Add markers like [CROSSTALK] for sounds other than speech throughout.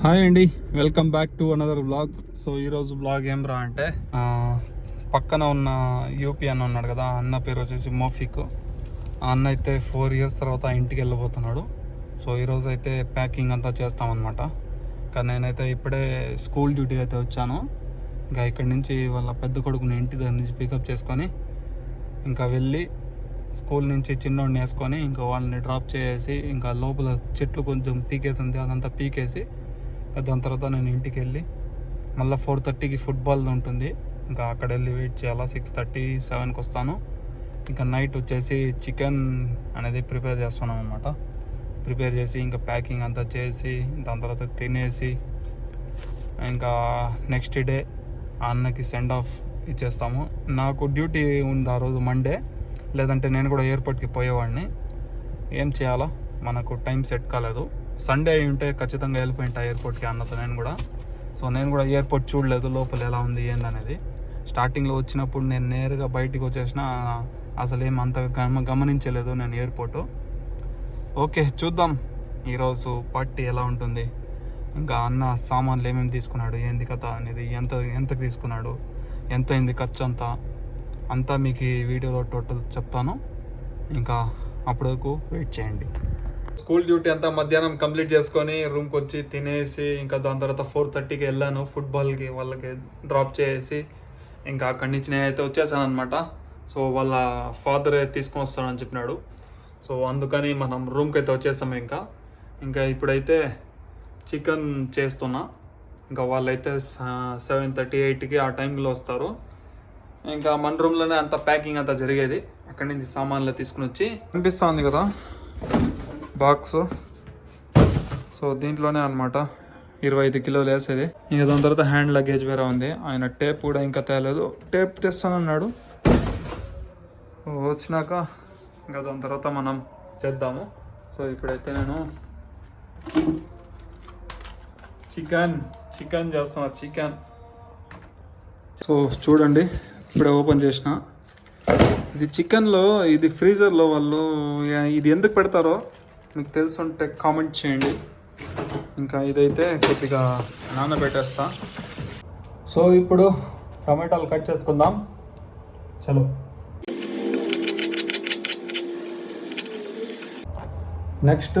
Hi అండి welcome back to another blog. So ఈరోజు blog ఏం రా అంటే పక్కన ఉన్న యూపీ అన్న ఉన్నాడు కదా అన్న పేరు వచ్చేసి మోఫిక్. ఆ అన్న అయితే ఫోర్ ఇయర్స్ తర్వాత ఇంటికి వెళ్ళబోతున్నాడు. సో ఈరోజు అయితే ప్యాకింగ్ అంతా చేస్తామన్నమాట కానీ నేనైతే ఇప్పుడే స్కూల్ డ్యూటీ అయితే వచ్చాను. ఇంకా ఇక్కడి నుంచి వాళ్ళ పెద్ద కొడుకుని ఇంటి దగ్గర నుంచి పికప్ చేసుకొని ఇంకా వెళ్ళి స్కూల్ నుంచి చిన్నోడిని వేసుకొని ఇంకా వాళ్ళని డ్రాప్ చేసి ఇంకా లోపల చెట్లు కొంచెం పీకేతుంది అదంతా పీకేసి దాని తర్వాత నేను ఇంటికి వెళ్ళి మళ్ళీ ఫోర్ థర్టీకి ఫుట్బాల్ ఉంటుంది. ఇంకా అక్కడ వెళ్ళి వెయిట్ చేయాలా? సిక్స్ థర్టీ సెవెన్కి వస్తాను. ఇంకా నైట్ వచ్చేసి చికెన్ అనేది ప్రిపేర్ చేస్తున్నాం అనమాట ప్రిపేర్ చేసి ఇంకా ప్యాకింగ్ అంతా చేసి దాని తర్వాత తినేసి ఇంకా నెక్స్ట్ డే ఆ అన్నకి సెండ్ ఆఫ్ ఇచ్చేస్తాము. నాకు డ్యూటీ ఉంది ఆ రోజు మండే. లేదంటే నేను కూడా ఎయిర్పోర్ట్కి పోయేవాడిని. ఏం చేయాలా? మనకు టైం సెట్ కాలేదు. సండే అయి ఉంటే ఖచ్చితంగా వెళ్ళిపోయింటా ఎయిర్పోర్ట్కి అన్నతో నేను కూడా. సో నేను కూడా ఎయిర్పోర్ట్ చూడలేదు లోపల ఎలా ఉంది ఏందనేది. స్టార్టింగ్లో వచ్చినప్పుడు నేను నేరుగా బయటికి వచ్చేసిన అసలు ఏం అంత గమ గమనించలేదు నేను ఎయిర్పోర్టు ఓకే చూద్దాం. ఈరోజు పార్టీ ఎలా ఉంటుంది? ఇంకా అన్న సామాన్లు ఏమేమి తీసుకున్నాడు ఏంది కథ అనేది ఎంత ఎంతకు తీసుకున్నాడు ఎంత అయింది ఖర్చు అంతా? అంతా మీకు ఈ వీడియోలో టోటల్ చెప్తాను. ఇంకా అప్పటి వరకు వెయిట్ చేయండి. స్కూల్ డ్యూటీ అంతా మధ్యాహ్నం కంప్లీట్ చేసుకొని రూమ్కి వచ్చి తినేసి ఇంకా దాని తర్వాత ఫోర్ థర్టీకి వెళ్ళాను. ఫుట్బాల్కి వాళ్ళకి డ్రాప్ చేసి ఇంకా అక్కడి నుంచి నేనైతే వచ్చేసాను అనమాట సో వాళ్ళ ఫాదర్ తీసుకొని వస్తానని చెప్పినాడు. సో అందుకని మనం రూమ్కి అయితే వచ్చేసాం ఇంకా. ఇంకా ఇప్పుడైతే చికెన్ చేస్తున్నా. ఇంకా వాళ్ళైతే సెవెన్ థర్టీ ఎయిట్కి ఆ టైంలో వస్తారు. ఇంకా మన రూమ్లోనే అంత ప్యాకింగ్ అంతా జరిగేది. అక్కడి నుంచి సామాన్లు తీసుకుని వచ్చి అనిపిస్తుంది కదా? బాక్స్. సో దీంట్లోనే అనమాట ఇరవై ఐదు కిలోలు వేసేది ఇంకా దాని తర్వాత హ్యాండ్ లగేజ్ వేరే ఉంది. ఆయన టేప్ కూడా ఇంకా తేలేదు. టేప్ తెస్తానన్నాడు. వచ్చినాక ఇంకా దాని తర్వాత మనం చేద్దాము. సో ఇప్పుడైతే నేను చికెన్ చికెన్ చేస్తున్నా చికెన్. సో చూడండి ఇప్పుడే ఓపెన్ చేసిన. ఇది చికెన్లో ఇది ఫ్రీజర్లో వాళ్ళు ఇది ఎందుకు పెడతారో మీకు తెలుసుంటే కామెంట్ చేయండి. ఇంకా ఇదైతే కొద్దిగా నానబెట్టేస్తా. సో ఇప్పుడు టమాటాలు కట్ చేసుకుందాం. చలో. నెక్స్ట్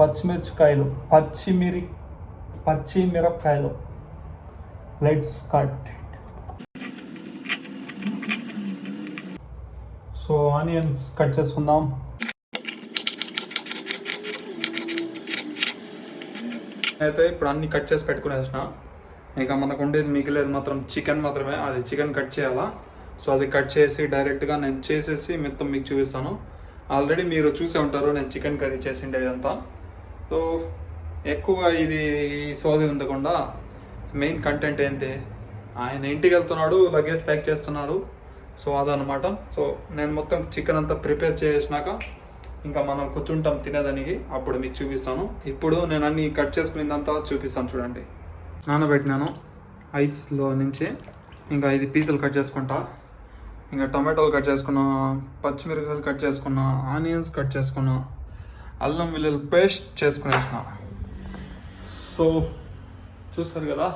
పచ్చిమిరపకాయలు పచ్చిమిరి పచ్చిమిరపకాయలు. Let's cut so onions cut చేసుకుందాం. అయితే ఇప్పుడు అన్ని కట్ చేసి పెట్టుకునేసిన. ఇంకా మనకు ఉండేది మిగిలేదు మాత్రం చికెన్ మాత్రమే. అది చికెన్ కట్ చేయాలా? సో అది కట్ చేసి డైరెక్ట్గా నేను చేసేసి మొత్తం మీకు చూపిస్తాను. ఆల్రెడీ మీరు చూసే ఉంటారు నేను చికెన్ కర్రీ చేసిండే ఇదంతా. సో ఎక్కువ ఇది సోది ఉండకుండా మెయిన్ కంటెంట్ ఏంటి? ఆయన ఇంటికి వెళ్తున్నాడు లగేజ్ ప్యాక్ చేస్తున్నాడు. సో అదనమాట సో నేను మొత్తం చికెన్ అంతా ప్రిపేర్ చేసినాక ఇంకా మనం కూర్చుంటాం తినేదానికి. అప్పుడు మీకు చూపిస్తాను. ఇప్పుడు నేను అన్ని కట్ చేసుకునేదంతా చూపిస్తాను చూడండి. నానబెట్టినాను. ఐస్లో నుంచి ఇంకా ఇది పీసులు కట్ చేసుకుంటా. ఇంకా టమాటోలు కట్ చేసుకున్నా పచ్చిమిరపకాయలు కట్ చేసుకున్నా ఆనియన్స్ కట్ చేసుకున్నా అల్లం వెల్లుల్లి పేస్ట్ చేసుకునేసిన. సో చూస్తారు కదా?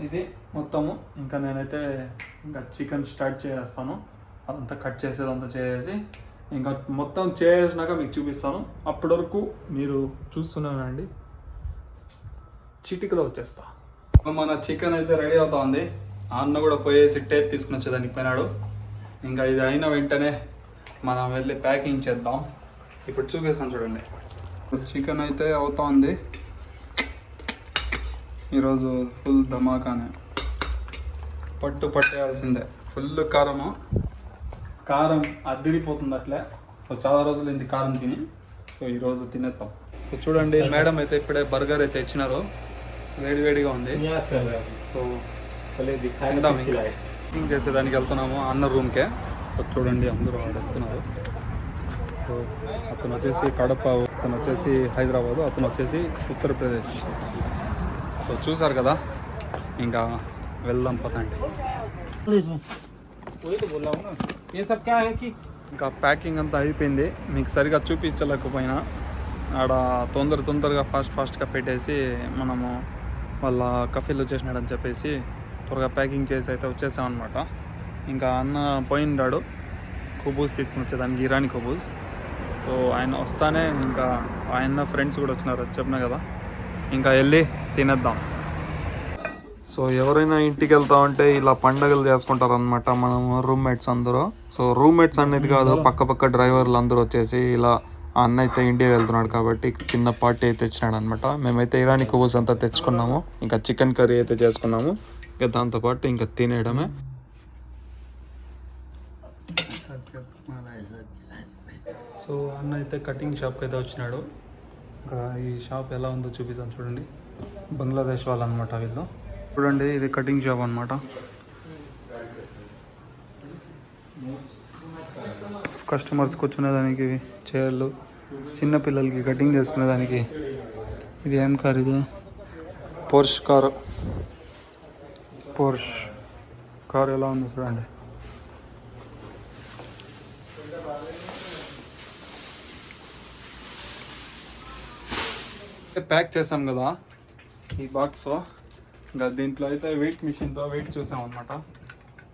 ఇది మొత్తము. ఇంకా నేనైతే ఇంకా చికెన్ స్టార్ట్ చేసేస్తాను అదంతా కట్ చేసేదంతా చేసేసి ఇంకా మొత్తం చేసినాక మీకు చూపిస్తాను. అప్పటి వరకు మీరు చూస్తున్నానండి. చిటికలో వచ్చేస్తా. మన చికెన్ అయితే రెడీ అవుతా ఉంది ఆ అన్న కూడా పోయేసి టేప్ తీసుకుని వచ్చేదానికి పోయినాడు. ఇంకా ఇది అయిన వెంటనే మనం వెళ్ళి ప్యాకింగ్ చేద్దాం. ఇప్పుడు చూపిస్తాను చూడండి. చికెన్ అయితే అవుతా ఉంది ఈరోజు ఫుల్ ధమాకానే. పట్టు పట్టేయాల్సిందే. ఫుల్ కారము. కారం అద్దరిపోతుంది అట్లే. సో చాలా రోజులు ఇంత కారం తిని. సో ఈరోజు తినేద్దాం. చూడండి మేడం అయితే ఇప్పుడే బర్గర్ అయితే ఇచ్చినారు. వేడి వేడిగా ఉంది. సో కుకింగ్ చేసేదానికి వెళ్తున్నాము. అన్న రూమ్కే. చూడండి అందరూ ఆడేస్తున్నారు సో అతను వచ్చేసి కడప అతను వచ్చేసి హైదరాబాద్ అతను వచ్చేసి ఉత్తరప్రదేశ్. సో చూసారు కదా ఇంకా వెళ్దాం పదండి. ఇంకా ప్యాకింగ్ అంతా అయిపోయింది. మీకు సరిగా చూపించలేకపోయినా. ఆడ తొందర తొందరగా ఫాస్ట్ ఫాస్ట్గా పెట్టేసి మనము వాళ్ళ కఫీలు చేసినాడని చెప్పేసి త్వరగా ప్యాకింగ్ చేసి అయితే వచ్చేసాం అనమాట ఇంకా అన్న పోయిండాడు. కుబూస్ తీసుకుని వచ్చేదానికి ఇరానీ కుబూస్ సో ఆయన వస్తానే ఇంకా ఆయన ఫ్రెండ్స్ కూడా వచ్చినారు. చెప్పినా కదా. ఇంకా వెళ్ళి తినేద్దాం. సో ఎవరైనా ఇంటికి వెళ్తా ఉంటే ఇలా పండగలు చేసుకుంటారు అనమాట మనం రూమ్మేట్స్ అందరూ. సో రూమ్మేట్స్ అనేది కాదు పక్క పక్క డ్రైవర్లు అందరూ వచ్చేసి ఇలా అన్న అయితే ఇండియా వెళ్తున్నాడు కాబట్టి చిన్న పార్టీ అయితే తెచ్చినాడు అనమాట మేమైతే ఇరానీ కబూస్ అంతా తెచ్చుకున్నాము ఇంకా చికెన్ కర్రీ అయితే చేసుకున్నాము. ఇంకా దాంతోపాటు ఇంకా తినేయడమే. సో అన్న అయితే కటింగ్ షాప్కి అయితే వచ్చినాడు. ఇంకా ఈ షాప్ ఎలా ఉందో చూపిస్తాను చూడండి. బంగ్లాదేశ్ వాళ్ళు అనమాట వీళ్ళు. చూడండి ఇది కటింగ్ షాప్ అనమాట కస్టమర్స్ కూర్చునేదానికి చైర్లు చిన్న పిల్లలకి కటింగ్ చేసుకునేదానికి ఇది ఏం కార్ ఇది? Porsche car. పోర్ష్ కార్ ఎలా ఉంది చూడండి. ప్యాక్ చేసాం కదా ఈ బాక్స్ ఇంకా దీంట్లో అయితే వెయిట్ మిషన్తో వెయిట్ చూసాం అనమాట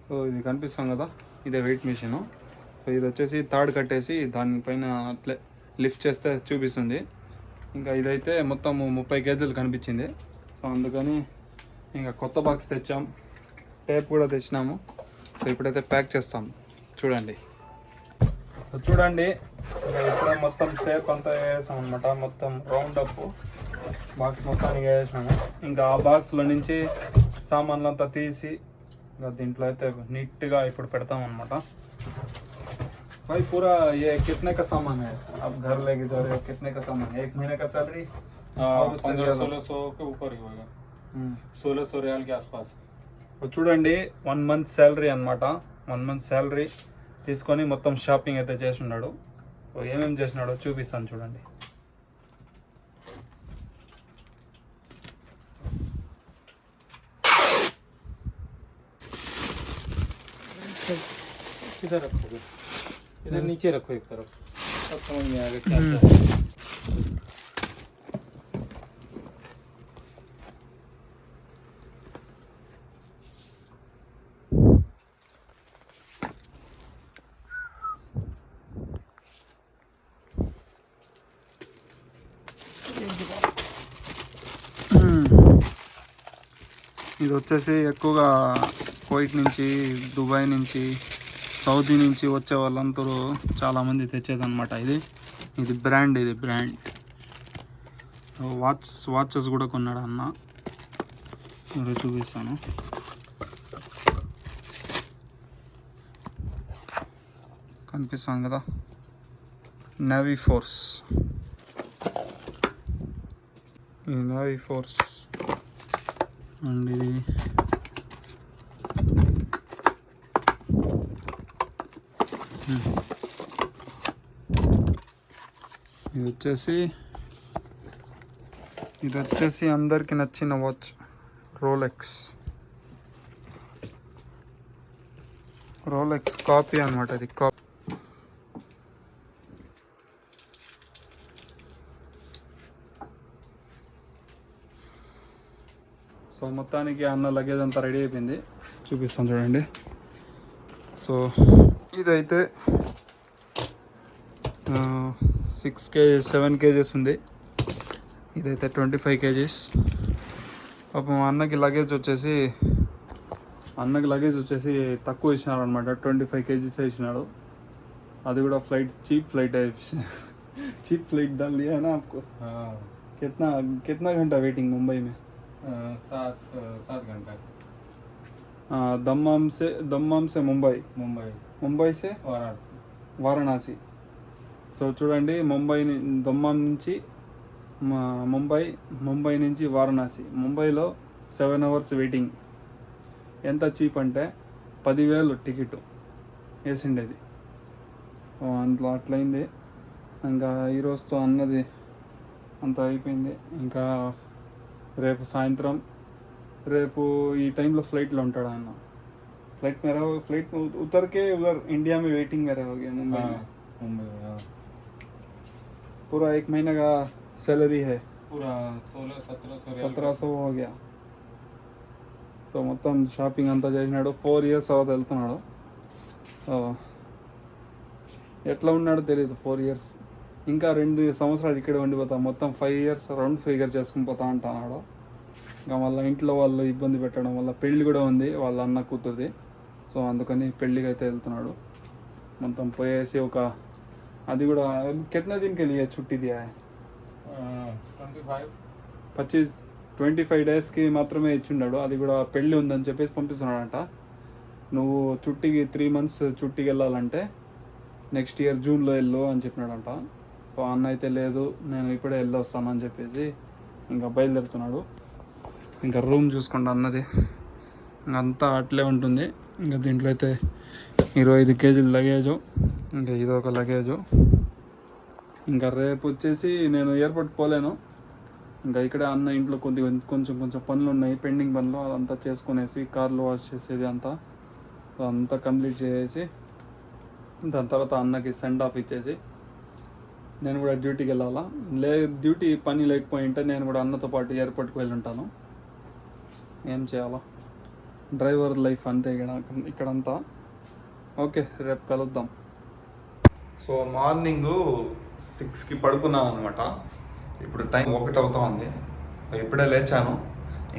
సో ఇది కనిపిస్తాం కదా ఇదే వెయిట్ మిషన్ సో ఇది వచ్చేసి తాడు కట్టేసి దానిపైన అట్లే లిఫ్ట్ చేస్తే చూపిస్తుంది. ఇంకా ఇదైతే మొత్తం ముప్పై కేజీలు కనిపించింది. సో అందుకని ఇంకా కొత్త బాక్స్ తెచ్చాం. టేప్ కూడా తెచ్చినాము. సో ఇప్పుడైతే ప్యాక్ చేస్తాం. చూడండి. చూడండి. ఇప్పుడే మొత్తం టేప్ అంతా వేసాం అనమాట మొత్తం రౌండ్ అప్ బాక్స్ మొత్తానికి వేసినాము ఇంకా ఆ బాక్స్లో నుంచి సామాన్లు అంతా తీసి ఇంకా దీంట్లో అయితే నీట్గా ఇప్పుడు పెడతాం అనమాట भाई पूरा ये कितने का सामान है आप घर लेके जा रहे हो कितने का सामान है एक महीने का सैलरी और उससे पंद्रह ज्यादा? सोलह सौ के ऊपर ही होगा हम्म। सोलह सौ रियाल के आसपास సో చూడండి వన్ మంత్ శాలరీ అనమాట వన్ మంత్ శాలరీ తీసుకొని మొత్తం షాపింగ్ అయితే చేసి ఉన్నాడు సో ఏమేమి చేసినాడో చూపిస్తాను చూడండి इधर रखोगे इधर नीचे रखो एक तरफ सब समझ में आएगा क्या क्या है। ఇది వచ్చేసి ఎక్కువగా కువైట్ నుంచి దుబాయ్ నుంచి సౌదీ నుంచి వచ్చే వాళ్ళందరూ చాలామంది తెచ్చేదన్నమాట. ఇది ఇది బ్రాండ్ ఇది బ్రాండ్. వాచ్ వాచెస్ కూడా కొన్నాడు అన్న. ఇక్కడ చూపిస్తాను. కనిపిస్తాను కదా? నేవీ ఫోర్స్ ఈ నేవీ ఫోర్స్ అండ్ ఇది ఇది వచ్చేసి ఇది వచ్చేసి అందరికి నచ్చిన వాచ్ రోలెక్స్ రోలెక్స్ కాపీ అనమాట ఇది కాపీ. సో మొత్తానికి అన్న లగేజ్ అంతా రెడీ అయిపోయింది. చూపిస్తాను చూడండి. సో ఇదైతే సిక్స్ కేజీ సెవెన్ కేజెస్ ఉంది ఇదైతే ట్వంటీ ఫైవ్ కేజీస్ పాపం అన్నకి లగేజ్ వచ్చేసి అన్నకి లగేజ్ వచ్చేసి తక్కువ ఇచ్చినారు అనమాట ట్వంటీ ఫైవ్ కేజీస్ ఇచ్చినాడు అది కూడా flight cheap flight cheap flight डाल दिया है ना आपको हाँ कितना कितना घंटा वेटिंग मुंबई में अ, सात अ, सात घंटा आ, दम्माम से दम्माम से मुंबई मुंबई ముంబై సే वाराणसी వారణాసి సో చూడండి ముంబై ని- దమ్మాం నుంచి మా- ముంబై ముంబై నుంచి వారణాసి ముంబైలో సెవెన్ అవర్స్ వెయిటింగ్ ఎంత చీప్ అంటే పదివేలు టికెట్ వేసిండేది ఓ, అందులో అట్లయింది ఇంకా ఈరోజుతో అన్నది అంత అయిపోయింది ఇంకా రేపు సాయంత్రం రేపు ఈ టైంలో ఫ్లైట్లో ఉంటాడు ఆయన फ्लाइट में रहो फ्लाइट में उत- उतर के उधर इंडिया में वेटिंग में रहोगे मुंबई हाँ में मुंबई में हाँ पूरा एक महीने का सैलरी है पूरा सोलह सत्रह सौ సతరా సో हो गया సో మొత్తం షాపింగ్ అంతా చేసినాడు ఫోర్ ఇయర్స్ తర్వాత వెళ్తున్నాడు సో ఎట్లా ఉన్నాడో తెలియదు ఫోర్ ఇయర్స్ ఇంకా రెండు సంవత్సరాలు ఇక్కడే ఉండిపోతా మొత్తం ఫైవ్ ఇయర్స్ రౌండ్ ఫిగర్ చేసుకుని పోతా అంటున్నాడు ఇంకా వాళ్ళ ఇంట్లో వాళ్ళు ఇబ్బంది పెట్టడం వల్ల పెళ్ళి కూడా ఉంది వాళ్ళ అన్న కూతురుది. సో అందుకని పెళ్ళికి అయితే వెళ్తున్నాడు. మొత్తం పోయేసి ఒక అది కూడా కెత్న దీనికి వెళ్ళి చుట్టిది పచ్చీస్ ట్వంటీ ఫైవ్ డేస్కి మాత్రమే ఇచ్చిండాడు. అది కూడా పెళ్ళి ఉందని చెప్పేసి పంపిస్తున్నాడంట. నువ్వు చుట్టికి త్రీ మంత్స్ చుట్టికి వెళ్ళాలంటే నెక్స్ట్ ఇయర్ జూన్లో వెళ్ళు అని చెప్పినాడంట. సో అన్న అయితే లేదు నేను ఇప్పుడే వెళ్ళొస్తానని చెప్పేసి ఇంకా బయలుదేరుతున్నాడు. ఇంకా రూమ్ చూసుకోండి అన్నది. అంతా అట్లే ఉంటుంది. ఇంకా దీంట్లో అయితే ఇరవై ఐదు కేజీల లగేజు ఇంకా ఇది ఒక లగేజు. ఇంకా రేపు వచ్చేసి నేను ఎయిర్పోర్ట్ పోలేను. ఇంకా ఇక్కడ అన్న ఇంట్లో కొద్ది కొంచెం కొంచెం పనులు ఉన్నాయి. పెండింగ్ పనులు అదంతా చేసుకునేసి కార్లు వాష్ చేసేది అంతా. అంతా కంప్లీట్ చేసేసి దాని తర్వాత అన్నకి సెండ్ ఆఫ్ ఇచ్చేసి నేను కూడా డ్యూటీకి వెళ్ళాలా? లే డ్యూటీ పని లేకపోయింటే నేను కూడా అన్నతో పాటు ఎయిర్పోర్ట్కి వెళ్ళి ఉంటాను. ఏం చేయాలా? డ్రైవర్ లైఫ్ అంతే ఇక్కడ ఇక్కడంతా. ఓకే రేపు కలుద్దాం. సో మార్నింగ్ సిక్స్కి పడుకున్నాను అనమాట ఇప్పుడు టైం ఒకటి అవుతా ఉంది ఇప్పుడే లేచాను.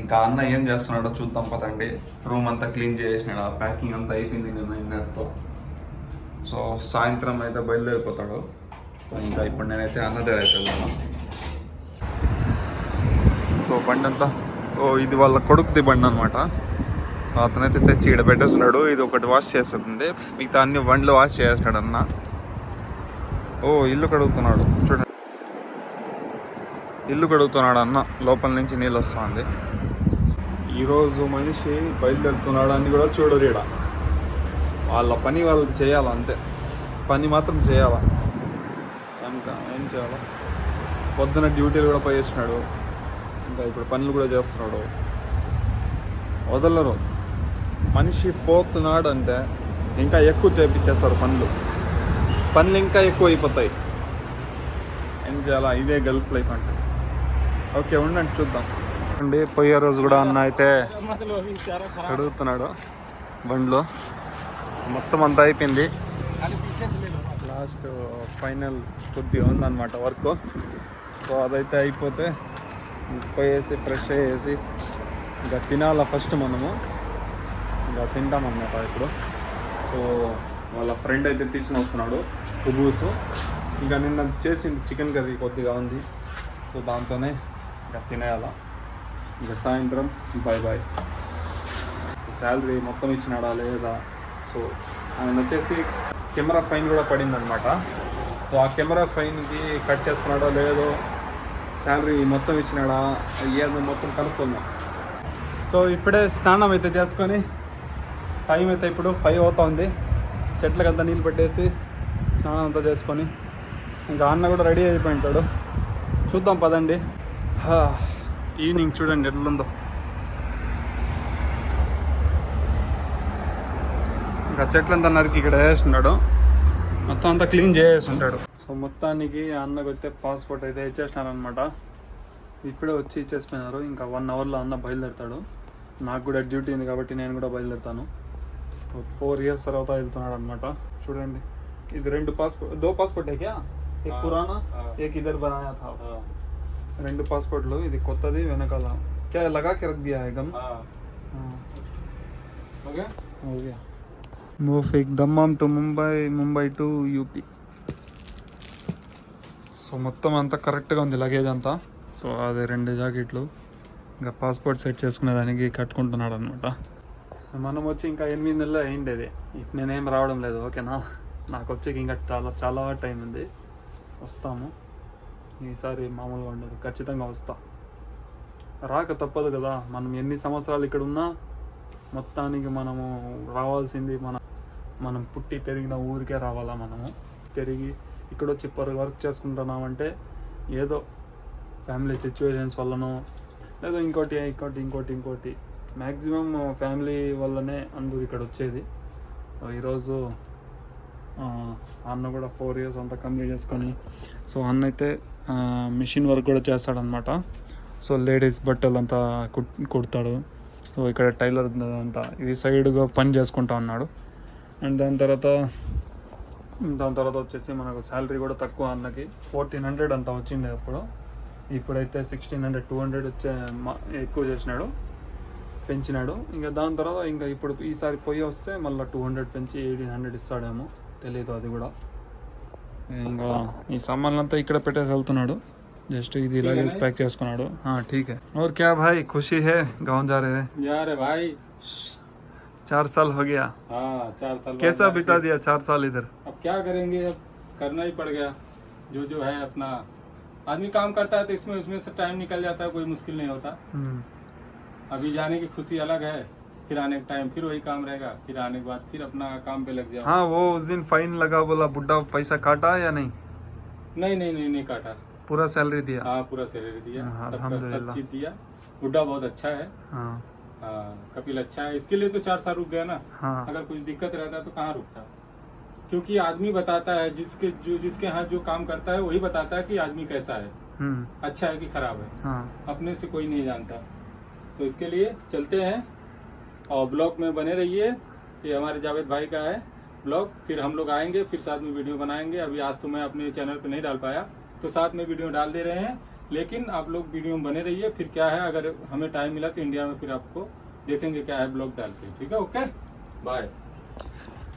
ఇంకా అన్న ఏం చేస్తున్నాడో చూద్దాం పదండి. రూమ్ అంతా క్లీన్ చేసినాడు ఆ ప్యాకింగ్ అంతా అయిపోయింది నేను నిన్నటితో సో సాయంత్రం అయితే బయలుదేరిపోతాడు. ఇంకా ఇప్పుడు నేనైతే అన్న దగ్గర అయితే సో బండి అంతా ఇది వాళ్ళ కొడుకుది బండి అనమాట అతనైతే తెచ్చి ఇక్కడ పెట్టేస్తున్నాడు. ఇది ఒకటి వాష్ చేస్తుంది. మిగతా అన్ని బండ్లు వాష్ చేస్తాడు అన్న. ఓ ఇల్లు కడుగుతున్నాడు. చూడండి. ఇల్లు కడుగుతున్నాడు అన్న. లోపల నుంచి నీళ్ళు వస్తుంది. ఈరోజు మనిషి బయలుదేరుతున్నాడు అని కూడా చూడరు ఈడ. వాళ్ళ పని వాళ్ళకి చేయాలి అంతే. పని మాత్రం చేయాలా? ఇంకా ఏం చేయాలా? పొద్దున డ్యూటీలు కూడా పోయేసినాడు. ఇంకా ఇప్పుడు పనులు కూడా చేస్తున్నాడు. వదలరు. మనిషి పోతున్నాడు అంటే ఇంకా ఎక్కువ చేపించేస్తారు పనులు. పనులు ఇంకా ఎక్కువ అయిపోతాయి ఏం చేయాలా? ఇదే గల్ఫ్ లైఫ్ అంటే. ఓకే ఉండండి చూద్దాం. అండి పోయే రోజు కూడా అన్న అయితే అడుగుతున్నాడు బండ్లో. మొత్తం అంతా అయిపోయింది. లాస్ట్ ఫైనల్ uh, కొద్దిగా ఉందన్నమాట వర్క్. సో అదైతే అయిపోతే పోయేసి ఫ్రెష్ అయ్యేసి ఇంకా తినాల ఫస్ట్ మనము. ఇంకా తింటాం అన్నమాట ఇప్పుడు. సో వాళ్ళ ఫ్రెండ్ అయితే తీసుకుని వస్తున్నాడు కుబూస్ ఇంకా నిన్న చేసింది చికెన్ కర్రీ కొద్దిగా ఉంది. సో దాంతోనే ఇంకా తినేయాల. ఇంకా సాయంత్రం బాయ్ బాయ్ శాలరీ మొత్తం ఇచ్చినాడా లేదా? సో ఆయన వచ్చేసి కెమెరా ఫైన్ కూడా పడింది అనమాట సో ఆ కెమెరా ఫైన్కి కట్ చేసుకున్నాడో లేదో శాలరీ మొత్తం ఇచ్చినాడా? ఏదో మొత్తం కనుక్కుందాం. సో ఇప్పుడే స్నానం అయితే చేసుకొని టైం అయితే ఇప్పుడు ఫైవ్ అవుతుంది. చెట్లకంతా నీళ్ళు పెట్టేసి స్నానం అంతా చేసుకొని ఇంకా అన్న కూడా రెడీ అయిపోయి ఉంటాడు. చూద్దాం పదండి. ఈవినింగ్ చూడండి ఎట్లుందో. ఇంకా చెట్లంతా నరికి ఇక్కడ వేస్తున్నాడు. మొత్తం అంతా క్లీన్ చేసేసి ఉంటాడు. సో మొత్తానికి అన్నకు వచ్చే పాస్పోర్ట్ అయితే ఇచ్చేసినారనమాట ఇప్పుడే వచ్చి ఇచ్చేసిపోయినారు. ఇంకా వన్ అవర్లో అన్న బయలుదేరుతాడు. నాకు కూడా డ్యూటీ ఉంది కాబట్టి నేను కూడా బయలుదేరుతాను. ఫోర్ ఇయర్స్ తర్వాత వెళ్తున్నాడు అనమాట చూడండి. ఇది రెండు పాస్పోర్ట్ దో పాస్పోర్ట్ ఏకే ఏ పురాణ ఏక్ ఇద్దరు బనాయా థా రెండు పాస్పోర్ట్లు ఇది కొత్తది వెనకాల. క్యా లగా కిరక్ దియా హై okay. Okay. మూఫిక్ Dammam to Mumbai Mumbai to UP so మొత్తం అంతా కరెక్ట్గా ఉంది లగేజ్ అంతా. సో అది రెండు జాకెట్లు. ఇంకా పాస్పోర్ట్ సెట్ చేసుకునేదానికి కట్టుకుంటున్నాడు అనమాట మనం వచ్చి ఇంకా ఎనిమిది నెలలు అయిండేది ఇఫ్ నేనేం రావడం లేదు ఓకేనా నాకు వచ్చి ఇంకా చాలా చాలా టైం ఉంది. వస్తాము. ఈసారి మామూలుగా ఉండదు. ఖచ్చితంగా వస్తా. రాక తప్పదు కదా. మనం ఎన్ని సంవత్సరాలు ఇక్కడ ఉన్నా మొత్తానికి మనము రావాల్సింది మన మనం పుట్టి పెరిగిన ఊరికే రావాలా మనము? పెరిగి ఇక్కడ వచ్చి పర్ వర్క్ చేసుకుంటున్నామంటే ఏదో ఫ్యామిలీ సిచ్యువేషన్స్ వల్లనో లేదో ఇంకోటి ఇంకోటి ఇంకోటి ఇంకోటి. మ్యాక్సిమం ఫ్యామిలీ వల్లనే అందరూ ఇక్కడ వచ్చేది. ఈరోజు అన్న కూడా ఫోర్ ఇయర్స్ అంతా కంప్లీట్ చేసుకొని సో అన్న అయితే మిషన్ వర్క్ కూడా చేస్తాడనమాట సో లేడీస్ బట్టలు అంతా కుట్ కుడతాడు. సో ఇక్కడ టైలర్ అంతా ఇది సైడ్గా పని చేసుకుంటా ఉన్నాడు. అండ్ దాని తర్వాత hmm, దాని తర్వాత వచ్చేసి మనకు శాలరీ కూడా తక్కువ అన్నకి ఫోర్టీన్ హండ్రెడ్ అంత వచ్చింది అప్పుడు. ఇప్పుడైతే సిక్స్టీన్ హండ్రెడ్ టూ హండ్రెడ్ వచ్చే ఎక్కువ చేసినాడు పెంచినాడు. ఇంకా దాని తర్వాత ఇంకా ఇప్పుడు ఈసారి పోయి వస్తే మళ్ళీ టూ హండ్రెడ్ పెంచి ఎయిటీన్ హండ్రెడ్ ఇస్తాడేమో. తెలియదు అది కూడా. ఇంకా ఈ సామాన్లు అంతా ఇక్కడ పెట్టేసి వెళ్తున్నాడు. జస్ట్ ఇది ఇలా ప్యాక్ చేసుకున్నాడు. ఠీక్. ఓర్ క్యా భాయ్ ఖుషి హే గౌన్ జారే యారే భాయ్. चार साल हो गया। हाँ चार साल कैसा बिता दिया चार साल इधर? अब क्या करेंगे? अब करना ही पड़ गया। जो जो है अपना आदमी काम करता है तो इसमें उसमें से टाइम निकल जाता है कोई मुश्किल नहीं होता। हम्म, अभी जाने की खुशी अलग है फिर आने का टाइम फिर वही काम रहेगा फिर आने के बाद फिर अपना काम पे लग जाओ। हाँ वो उस दिन फाइन लगा बोला बुढ़ा पैसा काटा या नहीं? नहीं नहीं नहीं नहीं काटा। पूरा सैलरी दिया। हाँ पूरा सैलरी दिया। हाँ, सबका सब चीज़ दिया। बुढ़ा बहुत अच्छा है। हाँ। हाँ कपिल अच्छा है। इसके लिए तो चार साल रुक गया ना। हाँ। अगर कुछ दिक्कत रहता तो कहाँ रुकता? क्योंकि आदमी बताता है जिसके जो जिसके यहाँ जो काम करता है वही बताता है कि आदमी कैसा है। हम्म। अच्छा है कि खराब है। हाँ। अपने से कोई नहीं जानता। तो इसके लिए चलते हैं और ब्लॉग में बने रहिए। ये हमारे जावेद भाई का है ब्लॉग। फिर हम लोग आएँगे फिर साथ में वीडियो बनाएँगे। अभी आज तो मैं अपने चैनल पे नहीं डाल पाया। तो साथ में वीडियो डाल दे रहे हैं। लेकिन आप लोग वीडियो में बने रहिए फिर क्या है अगर हमें टाइम मिला तो इंडिया में फिर आपको देखेंगे क्या है ब्लॉग डाल के ठीक है ओके बाय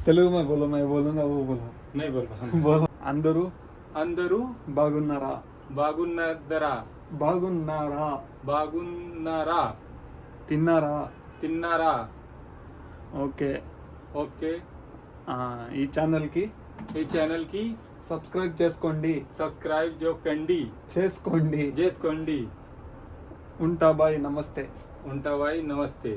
తెలుగు में बोलो मैं बोलूंगा वो बोलो नहीं बोल [LAUGHS] बोलो అందరూ అందరూ బాగున్నారా బాగున్నదరా బాగున్నారా బాగున్నారా తిన్నారా తిన్నారా ఓకే ఓకే ఆ, ఈ ఛానల్కి ఈ ఛానల్ కి సబ్స్క్రైబ్ చేసుకోండి. సబ్స్క్రైబ్ జో కండి చేసుకోండి. చేసుకోండి. ఉంటా బాయ్ నమస్తే. ఉంటావాయి నమస్తే.